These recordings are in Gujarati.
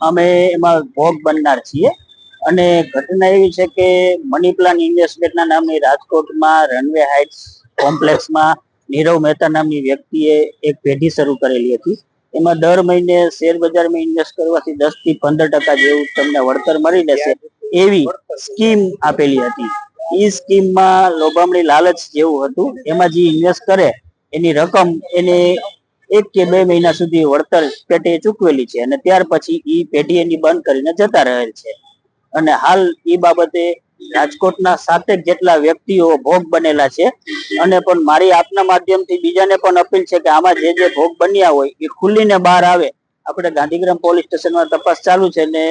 અમે એમાં ભોગ બનનાર છીએ. અને ઘટના એવી છે કે મની પ્લાન ઇન્વેસ્ટમેન્ટના નામની રાજકોટમાં રનવે હાઇટ્સ કોમ્પ્લેક્સમાં નીરવ મહેતા નામની વ્યક્તિએ એક પેઢી શરૂ કરેલી હતી. એમાં દર મહિને શેર બજારમાં ઇન્વેસ્ટ કરવાથી દસથી પંદર ટકા જેવું તમને વળતર મળી રહેશે એવી સ્કીમ આપેલી હતી. એ સ્કીમમાં લોભામણી લાલચ જેવું હતું. એમાં જે ઇન્વેસ્ટ કરે, એની રકમ એને એક કે બે મહિના સુધી વળતર પેટે ચૂકવેલી છે અને ત્યાર પછી ઈ પેઢી એની બંધ કરીને જતા રહેલ છે. અને હાલ ઈ બાબતે રાજકોટના સાતેક જેટલા વ્યક્તિઓ ભોગ બનેલા છે. અને પણ મારી આપના માધ્યમથી બીજાને પણ અપીલ છે કે આમાં જે જે ભોગ બન્યા હોય એ ખુલ્લીને બહાર આવે. આપણે ગાંધીગ્રામ પોલીસ સ્ટેશનમાં તપાસ ચાલુ છે ને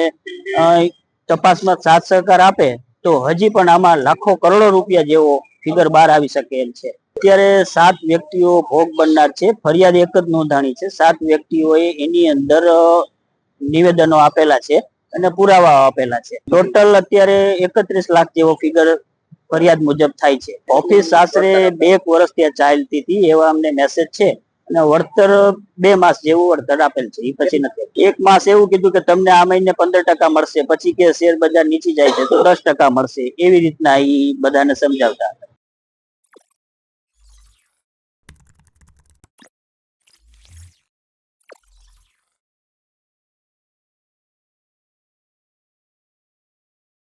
તપાસમાં સાથ સહકાર આપે તો હજી પણ આમાં લાખો કરોડો રૂપિયા જેવો ફિગર બહાર આવી શકે એમ છે. અત્યારે સાત વ્યક્તિઓ ભોગ બનનાર છે. ફરિયાદ એક જ નોંધાણી છે. સાત વ્યક્તિઓએ એની અંદર નિવેદનો આપેલા છે અને પુરાવા આપેલા છે. ટોટલ અત્યારે એકત્રીસ લાખ જેવો ફિગર ફરિયાદ મુજબ થાય છે. ઓફિસ આશરે બે વર્ષ ત્યાં ચાલતી હતી એવા અમને મેસેજ છે અને વળતર બે માસ જેવું વળતર આપેલ છે. એ પછી નથી એક માસ એવું કીધું કે તમને આ મહિને પંદર ટકા મળશે. પછી કે શેર બજાર નીચી જાય છે તો દસ ટકા મળશે. એવી રીતના એ બધાને સમજાવતા